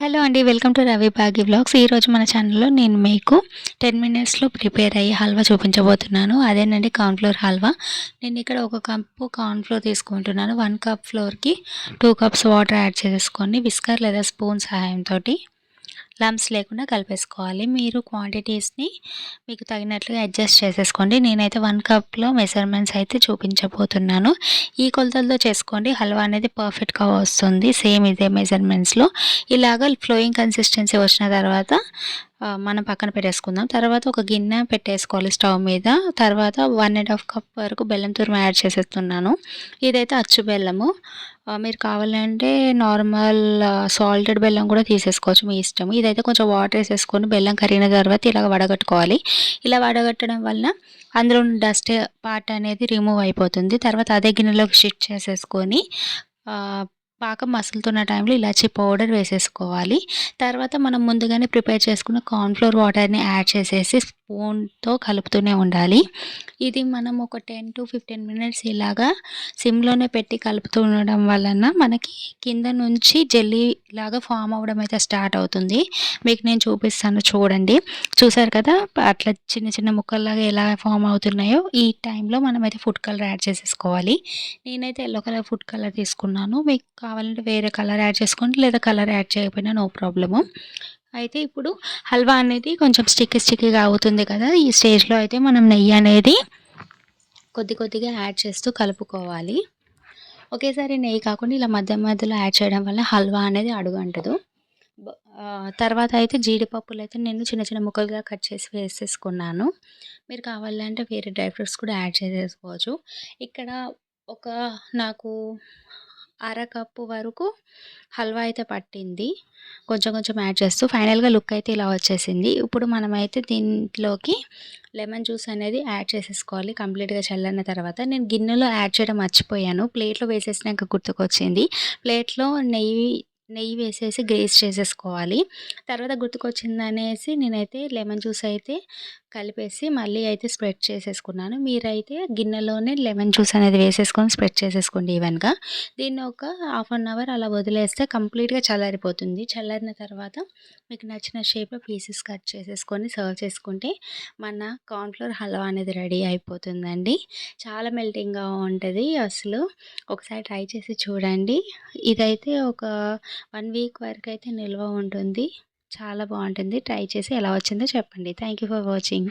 Hello అండి welcome to Ravi Bagi blogs ఈరోజు మన ఛానల్లో నేను మీకు టెన్ మినిట్స్లో ప్రిపేర్ అయ్యి హల్వా చూపించబోతున్నాను. అదేనండి కార్న్ఫ్లోర్ హల్వా. నేను ఇక్కడ ఒక కప్పు కార్న్ఫ్లోర్ తీసుకుంటున్నాను. వన్ కప్ ఫ్లోర్కి టూ కప్స్ వాటర్ యాడ్ చేసుకొని విస్కర్ లేదా స్పూన్ సహాయంతో లమ్స్ లేకుండా కలిపేసుకోవాలి. మీరు క్వాంటిటీస్ని మీకు తగినట్లుగా అడ్జస్ట్ చేసేసుకోండి. నేనైతే వన్ కప్లో మెజర్మెంట్స్ అయితే చూపించబోతున్నాను. ఈ కొలతలతో చేసుకోండి. హల్వా అనేది పర్ఫెక్ట్గా వస్తుంది. సేమ్ ఇదే మెజర్మెంట్స్లో ఇలాగ ఫ్లోయింగ్ కన్సిస్టెన్సీ వచ్చిన తర్వాత మనం పక్కన పెట్టేసుకుందాం. తర్వాత ఒక గిన్నె పెట్టేసుకోవాలి స్టవ్ మీద. తర్వాత వన్ అండ్ హాఫ్ కప్ వరకు బెల్లం తురుము యాడ్ చేసేస్తున్నాను. ఇదైతే అచ్చు బెల్లము. మీరు కావాలంటే నార్మల్ సాల్టెడ్ బెల్లం కూడా తీసేసుకోవచ్చు మీ ఇష్టం. ఇదైతే కొంచెం వాటర్ వేసేసుకొని బెల్లం కరిగిన తర్వాత ఇలాగ వడగట్టుకోవాలి. ఇలా వడగట్టడం వలన అందులో డస్ట్ పార్ట్ అనేది రిమూవ్ అయిపోతుంది. తర్వాత అదే గిన్నెలోకి షిఫ్ట్ చేసేసుకొని పాకం మసులుతున్న టైంలో ఇలాచీ పౌడర్ వేసేసుకోవాలి. తర్వాత మనం ముందుగానే ప్రిపేర్ చేసుకున్న కార్న్ఫ్లోర్ వాటర్ని యాడ్ చేసేసి స్పూన్తో కలుపుతూనే ఉండాలి. ఇది మనం ఒక టెన్ టు ఫిఫ్టీన్ మినిట్స్ ఇలాగా సిమ్లోనే పెట్టి కలుపుతూ ఉండడం వలన మనకి కింద నుంచి జెల్లీ లాగా ఫామ్ అవ్వడం అయితే స్టార్ట్ అవుతుంది. మీకు నేను చూపిస్తాను చూడండి. చూసారు కదా? అట్లా చిన్న చిన్న ముక్కల్లాగా ఎలా ఫామ్ అవుతున్నాయో ఈ టైంలో మనం అయితే ఫుడ్ కలర్ యాడ్ చేసేసుకోవాలి. నేనైతే ఎల్లో కలర్ ఫుడ్ కలర్ తీసుకున్నాను. మీకు కావాలంటే వేరే కలర్ యాడ్ చేసుకోండి లేదా కలర్ యాడ్ చేయకపోయినా నో ప్రాబ్లము. అయితే ఇప్పుడు హల్వా అనేది కొంచెం స్టిక్ స్టిక్గా అవుతుంది కదా ఈ స్టేజ్లో అయితే మనం నెయ్యి అనేది కొద్ది కొద్దిగా యాడ్ చేస్తూ కలుపుకోవాలి. ఒకేసారి నెయ్యి కాకుండా ఇలా మధ్య మధ్యలో యాడ్ చేయడం వల్ల హల్వా అనేది అడుగంటదు. తర్వాత అయితే జీడిపప్పులు అయితే నేను చిన్న చిన్న ముక్కలుగా కట్ చేసి వేసేసుకున్నాను. మీరు కావాలంటే వేరే డ్రై ఫ్రూట్స్ కూడా యాడ్ చేసేసుకోవచ్చు. ఇక్కడ ఒక నాకు అరకప్పు వరకు హల్వా అయితే పట్టింది. కొంచెం కొంచెం యాడ్ చేస్తూ ఫైనల్గా లుక్ అయితే ఇలా వచ్చేసింది. ఇప్పుడు మనమైతే దీంట్లోకి లెమన్ జ్యూస్ అనేది యాడ్ చేసేసుకోవాలి. కంప్లీట్గా చల్లన్న తర్వాత నేను గిన్నెలో యాడ్ చేయడం మర్చిపోయాను. ప్లేట్లో వేసేసినాక గుర్తుకొచ్చింది. ప్లేట్లో నెయ్యి నెయ్యి వేసేసి గ్రేస్ చేసేసుకోవాలి. తర్వాత గుర్తుకొచ్చింది అనేసి నేనైతే లెమన్ జ్యూస్ అయితే కలిపేసి మళ్ళీ అయితే స్ప్రెడ్ చేసేసుకున్నాను. మీరైతే గిన్నెలోనే లెమన్ జ్యూస్ అనేది వేసేసుకొని స్ప్రెడ్ చేసేసుకోండి ఈవెన్గా. దీన్ని ఒక హాఫ్ అన్ అవర్ అలా వదిలేస్తే కంప్లీట్గా చల్లారిపోతుంది. చల్లారిన తర్వాత మీకు నచ్చిన షేప్లో పీసెస్ కట్ చేసేసుకొని సర్వ్ చేసుకుంటే మన కార్న్ఫ్లోర్ హల్వా అనేది రెడీ అయిపోతుందండి. చాలా మెల్టింగ్గా ఉంటుంది అసలు. ఒకసారి ట్రై చేసి చూడండి. ఇదైతే ఒక వన్ వీక్ వరకు అయితే నిల్వ ఉంటుంది. చాలా బాగుంటుంది. ట్రై చేసి ఎలా వచ్చిందో చెప్పండి. Thank you for watching.